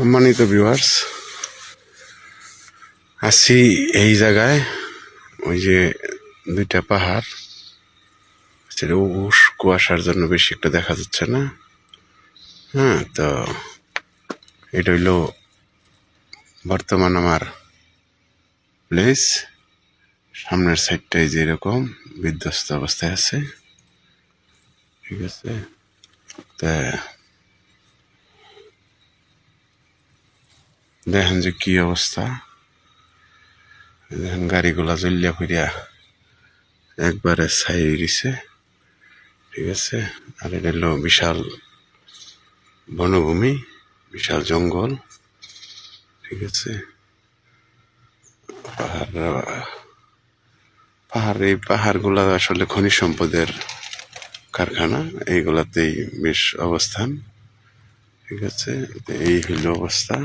সম্মানিত ভিউয়ার্স আছি এই জায়গায়, ওই যে দুইটা পাহাড়, সেটা উস কুয়াশার জন্য বেশি একটা দেখা যাচ্ছে না। হ্যাঁ তো এটা হইল বর্তমান আমার প্লেস সামনের সাইডটাই যেরকম, বিধ্বস্ত অবস্থায় আছে। ঠিক আছে? তা দেখেন যে কি অবস্থা। দেখেন গাড়িগুলা জ্বলিয়া ফিরিয়া একবারে ছাই দিছে ঠিক আছে? আর এটা হলো বিশাল বনভূমি, বিশাল জঙ্গল। ঠিক আছে? পাহাড় পাহাড়, এই পাহাড়গুলা আসলে খনিজ সম্পদের কারখানা, এইগুলাতেই বেশ অবস্থান। ঠিক আছে? এই হইল অবস্থা।